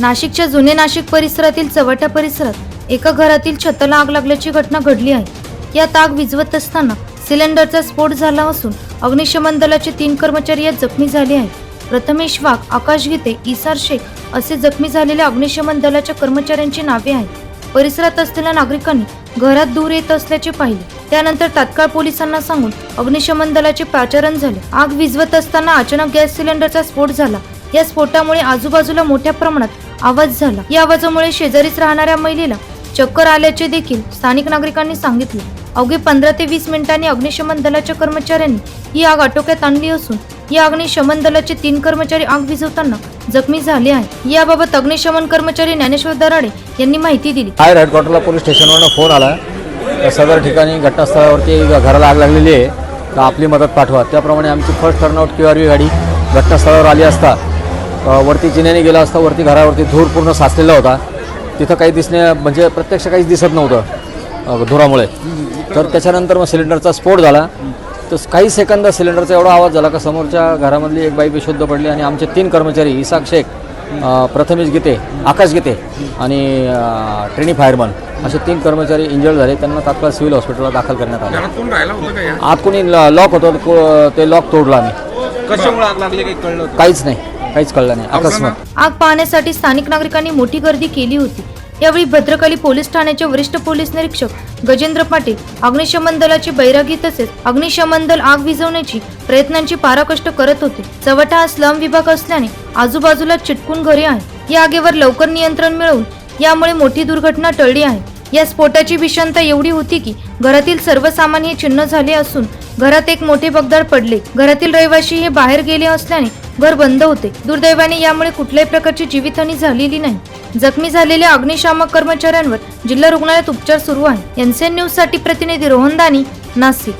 नाशिकच्या जुने नाशिक परिसरातील चवटा परिसरात एका घरातील छताला आग लागल्याची घटना घडली आहे. यात आग विजवत असताना सिलेंडरचा स्फोट झाला असून अग्निशमन दलाचे तीन कर्मचारी यात जखमी झाले आहेत. प्रथमेश वाघ आकाश गीते इसार शेख असे जखमी झालेल्या अग्निशमन दलाच्या कर्मचाऱ्यांची नावे आहेत. परिसरात असलेल्या नागरिकांनी घरात दूर येत असल्याचे पाहिले. त्यानंतर तात्काळ पोलिसांना सांगून अग्निशमन दलाचे प्राचारण झाले. आग विजवत असताना अचानक गॅस सिलेंडरचा स्फोट झाला. या स्फोटामुळे आजूबाजूला मोठ्या प्रमाणात आवाज झाला. या आवाजामुळे शेजारीच राहणाऱ्या महिलेला चक्कर आल्याचे देखील स्थानिक नागरिकांनी सांगितले. अवघे पंधरा ते वीस मिनिटांनी अग्निशमन दलाच्या कर्मचाऱ्यांनी ही आग आटोक्यात आणली असून या अग्निशमन दलाचे तीन कर्मचारी आग विझवताना जखमी झाले आहेत. याबाबत अग्निशमन कर्मचारी ज्ञानेश्वर दराडे यांनी माहिती दिली. फायर हेडक्वार्टरला पोलीस स्टेशनवरनं फोन आला सदर ठिकाणी घटनास्थळावरती घराला आग लागलेली आहे. तर आपली मदत पाठवा. त्याप्रमाणे आमची फर्स्ट टर्नआउट क्यू आर गाडी घटनास्थळावर आली असता वरती जिन्याने गेला असता वरती घरावरती धूर पूर्ण साचलेला होता. तिथं काही दिसणे म्हणजे प्रत्यक्ष काहीच दिसत नव्हतं धुरामुळे. तर त्याच्यानंतर मग सिलेंडरचा स्फोट झाला. तर काही सेकंद सिलेंडरचा एवढा आवाज झाला का समोरच्या घरामधली एक बाई बेशुद्ध पडली आणि आमचे तीन कर्मचारी इसाक शेख प्रथमेश गीते आकाश गीते आणि ट्रेनी फायरमन असे तीन कर्मचारी इंजर्ड झाले. त्यांना तात्काळ सिव्हिल हॉस्पिटलला दाखल करण्यात आले. आत कोणी लॉक होतं ते लॉक तोडलं आम्ही. कशामुळे आग लागली काही कळलं? काहीच नाही. काहीच कळलं नाही अकस्मात. आग पाहण्यासाठी स्थानिक नागरिकांनी मोठी गर्दी केली होती. यावेळी भद्रकाली पोलीस ठाण्याचे वरिष्ठ पोलीस निरीक्षक गजेंद्र पाटील अग्निशमन दलाची बैरागी तसेच अग्निशमन दल आग विझवण्याची प्रयत्नांची पाराकष्ट करत होते. चवटा हा स्लम विभाग असल्याने आजूबाजूला चिटकून घरे आहे या आगीवर लवकर नियंत्रण मिळवून यामुळे मोठी दुर्घटना टळली आहे. या स्फोटाची भीषणता एवढी होती की घरातील सर्व सामान हे चिन्ह झाले असून घरात एक मोठे बगदार पडले. घरातील रहिवाशी हे बाहेर गेले असल्याने घर बंद होते. दुर्दैवाने यामुळे कुठल्याही प्रकारची जीवितहानी झालेली नाही. जखमी झालेल्या अग्निशामक कर्मचाऱ्यांवर जिल्हा रुग्णालयात उपचार सुरू आहे. एनसीएन न्यूजसाठी प्रतिनिधी रोहन दानी नाशिक.